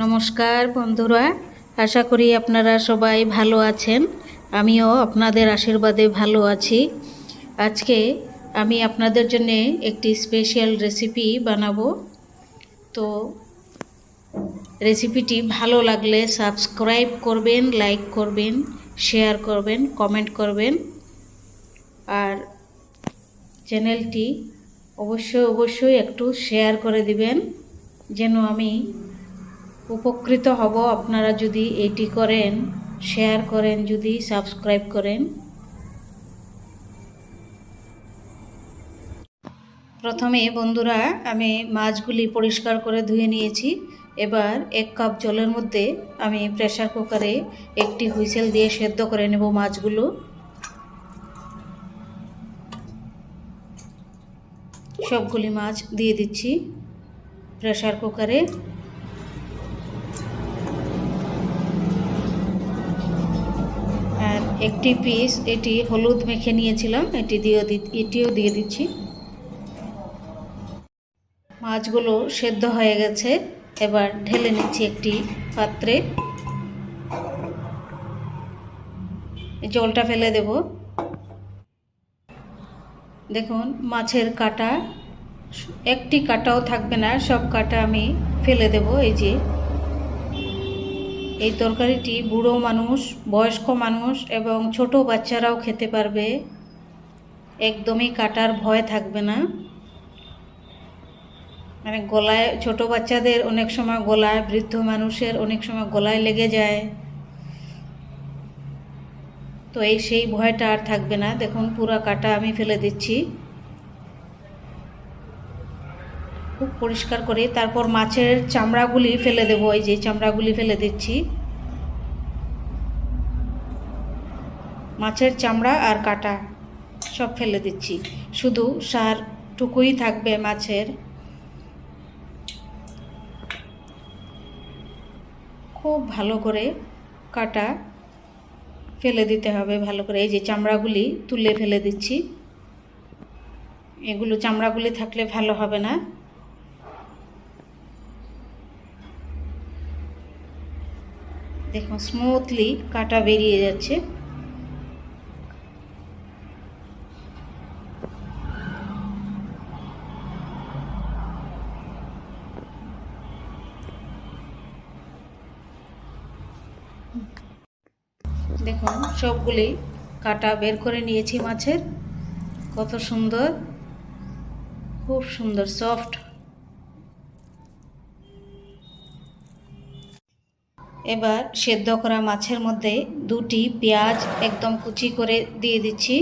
নমস্কার বন্ধুরা, আশা করি আপনারা সবাই ভালো আছেন। আমিও আপনাদের আশীর্বাদে ভালো আছি। আজকে আমি আপনাদের জন্য একটি স্পেশাল রেসিপি বানাবো। তো রেসিপিটি ভালো লাগলে সাবস্ক্রাইব করবেন লাইক করবেন শেয়ার করবেন কমেন্ট করবেন। আর চ্যানেলটি অবশ্যই অবশ্যই একটু শেয়ার করে দিবেন, যেন আমি উপকৃত হব। আপনারা যদি এটি করেন শেয়ার করেন, যদি সাবস্ক্রাইব করেন। প্রথমে বন্ধুরা, আমি মাছগুলি পরিষ্কার করে ধুয়ে নিয়েছি। এবার এক কাপ জলের মধ্যে আমি প্রেশার কুকারে একটি হুইসেল দিয়ে সেদ্ধ করে নেব মাছগুলো। সবগুলি মাছ দিয়ে দিচ্ছি প্রেশার কুকারে একটি পিস এটি হলুদ মেখে নিয়েছিলাম, এটি দিয়ে এটিও দিয়ে দিচ্ছি। মাছগুলো সেদ্ধ হয়ে গেছে, এবার ঢেলে নিচ্ছি একটি পাত্রে। জলটা ফেলে দেব। দেখুন, মাছের কাটা, একটি কাটাও থাকবে না, সব কাটা আমি ফেলে দেব, এই যে এই তরকারিটি বুড়ো মানুষ, বয়স্ক মানুষ এবং ছোট বাচ্চারাও খেতে পারবে। একদমই কাটার ভয় থাকবে না। মানে গলায়, ছোট বাচ্চাদের অনেক সময় গলায়, বৃদ্ধ মানুষের অনেক সময় গলায় লেগে যায়। তো এই সেই ভয়টা আর থাকবে না। দেখুন, পুরা কাটা আমি ফেলে দিচ্ছি। খুব পরিষ্কার করে তারপর মাছের চামড়াগুলি ফেলে দেবো, এই যে চামড়াগুলি ফেলে দিচ্ছি। মাছের চামড়া আর কাটা সব ফেলে দিচ্ছি। শুধু সার টুকুই থাকবে মাছের। খুব ভালো করে কাটা ফেলে দিতে হবে, ভালো করে। এই যে চামড়াগুলি তুলে ফেলে দিচ্ছি। এগুলো চামড়াগুলি থাকলে ভালো হবে না। দেখুন স্মুথলি কাটা বেরিয়ে যাচ্ছে। দেখুন, সবগুলি কাটা বের করে নিয়েছি মাছের। কত সুন্দর, খুব সুন্দর সফট এবার সেদ্ধ করা মাছের মধ্যে দুটি পেঁয়াজ একদম কুচি করে দিয়ে দিচ্ছি।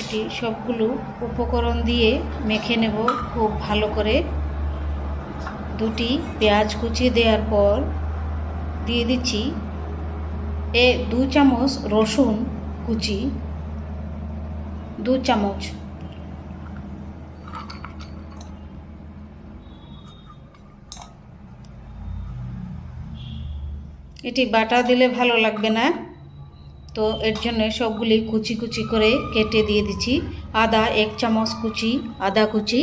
এটি সবগুলো উপকরণ দিয়ে মেখে নেব খুব ভালো করে। দুটি পেঁয়াজ কুচি দেওয়ার পর দিয়ে দিচ্ছি এ দু চামচ রসুন কুচি। দু চামচ। এটি বাটা দিলে ভালো লাগবে না। তো এর জন্য সবগুলি কুচি কুচি করে কেটে দিয়ে দিচ্ছি। আদা এক চামচ কুচি, আদা কুচি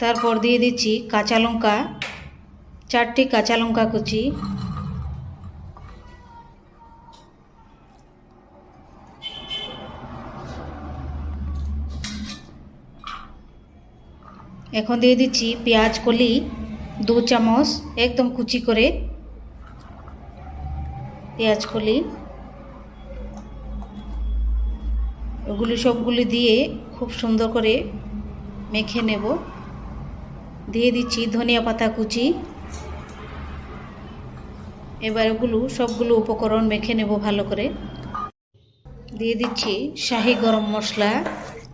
তারপর দিয়ে দিচ্ছি কাঁচা লঙ্কা, চারটি কাঁচা লঙ্কা কুচি। এখন দিয়ে দিচ্ছি পেঁয়াজ কলি, দু চামচ একদম কুচি করে পেঁয়াজ কলি। ওগুলি সবগুলি দিয়ে খুব সুন্দর করে মেখে নেব। দিয়ে দিচ্ছি ধনিয়া পাতা কুচি। এবার ওগুলো সবগুলো উপকরণ মেখে নেব ভালো করে। দিয়ে দিচ্ছি শাহি গরম মশলা,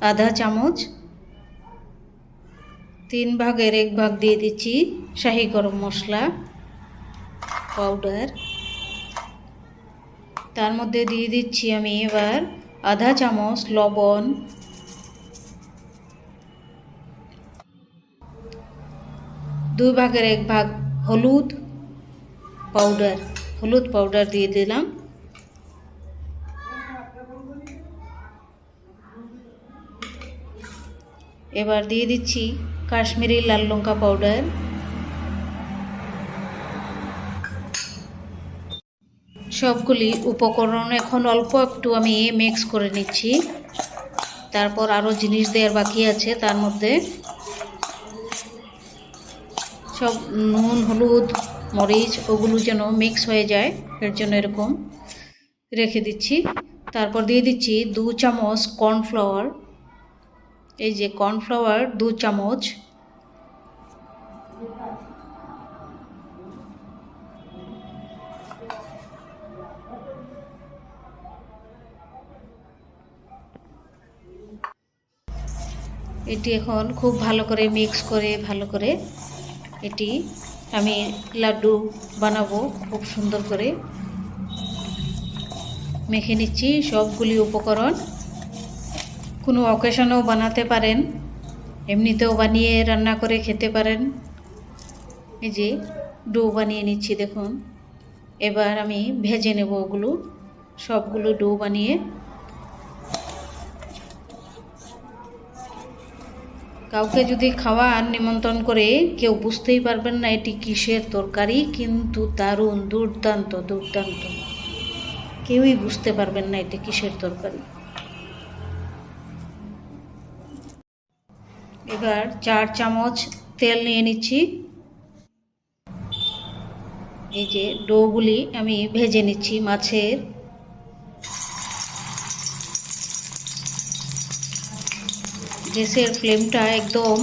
আধা চামচ। তিন ভাগের এক ভাগ দিয়ে দিচ্ছি শাহি গরম মশলা পাউডার তার মধ্যে দিয়ে দিচ্ছি আমি এবার আধা চামচ লবণ। দুই ভাগের এক ভাগ হলুদ পাউডার হলুদ পাউডার দিয়ে দিলাম। এবার দিয়ে দিচ্ছি কাশ্মীরি লাল লঙ্কা পাউডার সবগুলি উপকরণ এখন অল্প একটু আমি মিক্স করে নিচ্ছি। তারপর আরও জিনিস দেওয়ার বাকি আছে তার মধ্যে। সব নুন, হলুদ, মরিচ, ওগুলো যেন মিক্স হয়ে যায়, এর জন্য এরকম রেখে দিচ্ছি। তারপর দিয়ে দিচ্ছি দু চামচ কর্নফ্লাওয়ার এই যে কর্নফ্লাওয়ার দু চামচ এটি এখন খুব ভালো করে মিক্স করে, ভালো করে এটি আমি লাড্ডু বানাবো খুব সুন্দর করে। মেখে নিচ্ছি সবগুলি উপকরণ। কোনো অকেশনেও বানাতে পারেন, এমনিতেও বানিয়ে রান্না করে খেতে পারেন। এই যে ডো বানিয়ে নিচ্ছি দেখুন। এবার আমি ভেজে নেব ওগুলো, সবগুলো ডো বানিয়ে কাউকে যদি খাওয়ার নিমন্ত্রণ করে, কেউ বুঝতেই পারবেন না এটি কিসের তরকারি, কিন্তু দারুণ, দুর্দান্ত দুর্দান্ত। কেউই বুঝতে পারবেন না এটি কিসের তরকারি। এবার চার চামচ তেল নিয়ে নিচ্ছি। এই যে ডোগুলি আমি ভেজে নিচ্ছি মাছের। গ্যাসের ফ্লেমটা একদম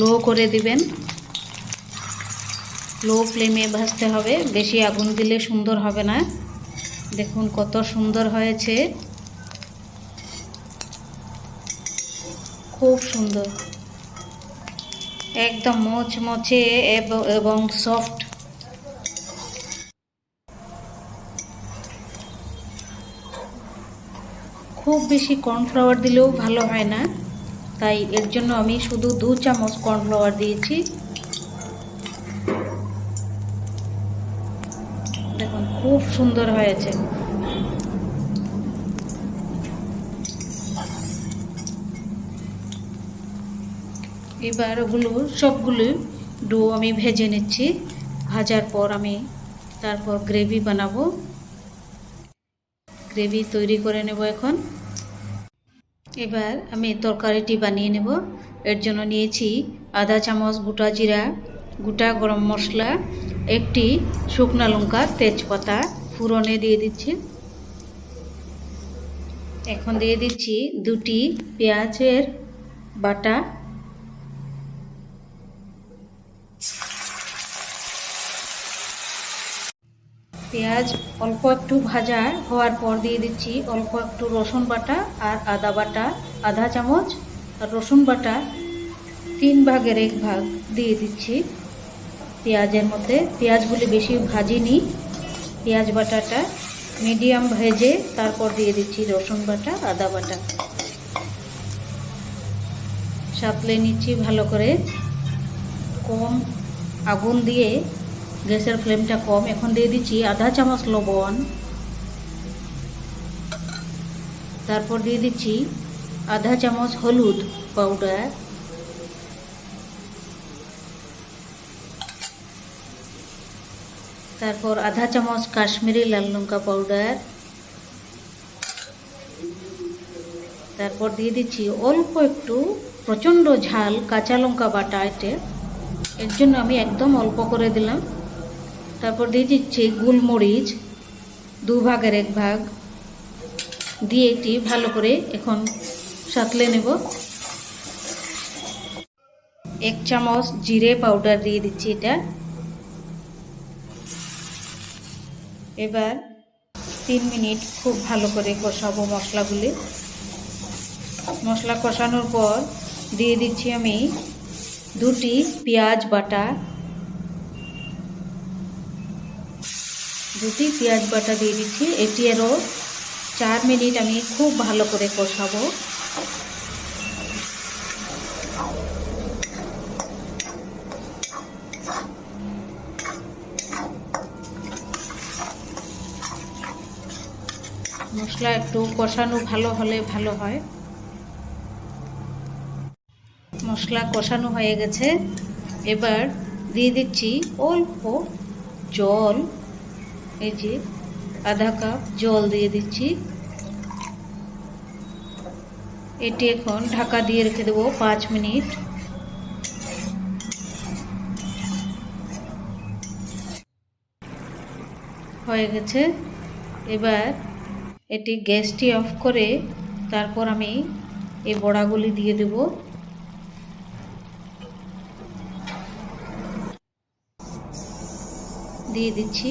লো করে দিবেন। লো ফ্লেমে ভাজতে হবে, বেশি আগুন দিলে সুন্দর হবে না। দেখুন কত সুন্দর হয়েছে। খুব সুন্দর। একদম মচমচে এবং সফট খুব বেশি কর্নফ্লাওয়ার দিলেও ভালো হয় না। তাই এর জন্য আমি শুধু দু চামচ কর্নফ্লাওয়ার দিয়েছি। দেখুন, খুব সুন্দর হয়েছে। এবার ওগুলো সবগুলো ডো আমি ভেজে নিচ্ছি। ভাজার পর আমি তারপর গ্রেভি বানাবো। গ্রেভি তৈরি করে নেব এখন। এবার আমি তরকারিটি বানিয়ে নেব। এর জন্য নিয়েছি আধা চামচ, গোটা জিরা, গোটা গরম মশলা, একটি শুকনা লঙ্কা, তেজপাতা ফুরনে দিয়ে দিচ্ছি। এখন দিয়ে দিচ্ছি দুটি পেঁয়াজের বাটা। পেঁয়াজ অল্প একটু ভাজা হওয়ার পর দিয়ে দিচ্ছি অল্প একটু রসুন বাটা আর আদা বাটা, আধা চামচ আর রসুন বাটা। তিন ভাগের এক ভাগ দিয়ে দিচ্ছি পেঁয়াজের মধ্যে। পেঁয়াজগুলি বেশি ভাজিনি। পেঁয়াজ বাটাটা মিডিয়াম ভেজে তারপর দিয়ে দিচ্ছি রসুন বাটা, আদা বাটা। সাতলে নিচ্ছি ভালো করে। কম আগুন দিয়ে গ্যাসের ফ্লেমটা কম। এখন দিয়ে দিচ্ছি আধা চামচ লবণ। তারপর দিয়ে দিচ্ছি আধা চামচ হলুদ পাউডার তারপর আধা চামচ কাশ্মীরি লাল লঙ্কা পাউডার তারপর দিয়ে দিচ্ছি অল্প একটু প্রচণ্ড ঝাল কাঁচা লঙ্কা বাটা এতে। এর জন্য আমি একদম অল্প করে দিলাম। তারপর দিয়ে দিচ্ছি গোলমরিচ, দু ভাগের এক ভাগ। দিয়ে এটি ভালো করে এখন সাতলে নেব। এক চামচ জিরে পাউডার দিয়ে দিচ্ছি এটা। এবার তিন মিনিট খুব ভালো করে কষাবো মশলাগুলি। মশলা কষানোর পর দিয়ে দিচ্ছি আমি দুটি পেঁয়াজ বাটা। দুটি পেঁয়াজ বাটা দিয়ে দিচ্ছি। এটি আরও চার মিনিট আমি খুব ভালো করে কষাবো। মশলা একটু কষানো ভালো হলে ভালো হয়। মশলা কষানো হয়ে গেছে। এবার দিয়ে দিচ্ছি অল্প জল। এই যে আধা কাপ জল দিয়ে দিচ্ছি। এটি এখন ঢাকা দিয়ে রেখে দেবো পাঁচ মিনিট। হয়ে গেছে। এবার এটি গ্যাসটি অফ করে তারপর আমি এই বড়াগুলি দিয়ে দেব। দিয়ে দিচ্ছি।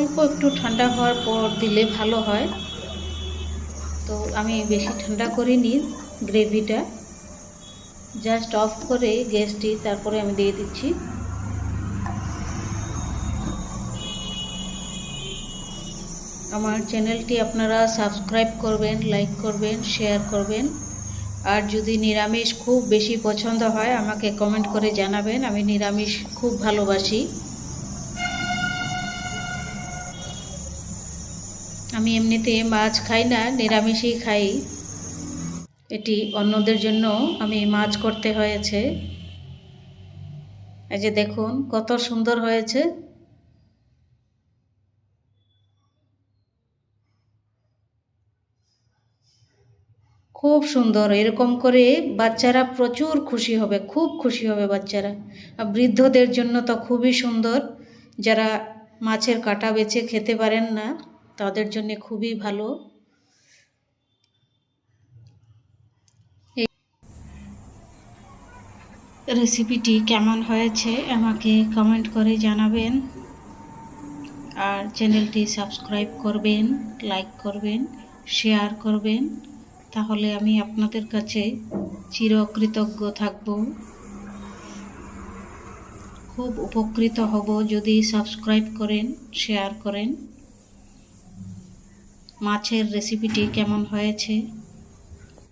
অল্প একটু ঠান্ডা হওয়ার পর দিলে ভালো হয়। তো আমি বেশি ঠান্ডা করিনি গ্রেভিটা। জাস্ট অফ করে গ্যাসটি তারপরে আমি দিয়ে দিচ্ছি। আমার চ্যানেলটি আপনারা সাবস্ক্রাইব করবেন, লাইক করবেন, শেয়ার করবেন। আর যদি নিরামিষ খুব বেশি পছন্দ হয়, আমাকে কমেন্ট করে জানাবেন। আমি নিরামিষ খুব ভালোবাসি। আমি এমনিতে মাছ খাই না, নিরামিষই খাই। এটি অন্যদের জন্য আমি মাছ করতে হয়েছে। এই যে দেখুন, কত সুন্দর হয়েছে। খুব সুন্দর, এরকম করে বাচ্চারা প্রচুর খুশি হবে, খুব খুশি হবে বাচ্চারা। আর বৃদ্ধদের জন্য তো খুবই সুন্দর, যারা মাছের কাটা বেছে খেতে পারেন না। তাদের জন্য খুবই ভালো। রেসিপিটি কেমন হয়েছে আমাকে কমেন্ট করে জানাবেন। আর চ্যানেলটি সাবস্ক্রাইব করবেন লাইক করবেন শেয়ার করবেন। তাহলে আমি আপনাদের কাছে চিরকৃতজ্ঞ থাকব। খুব উপকৃত হব যদি সাবস্ক্রাইব করেন শেয়ার করেন। মাছের রেসিপিটি কেমন হয়েছে?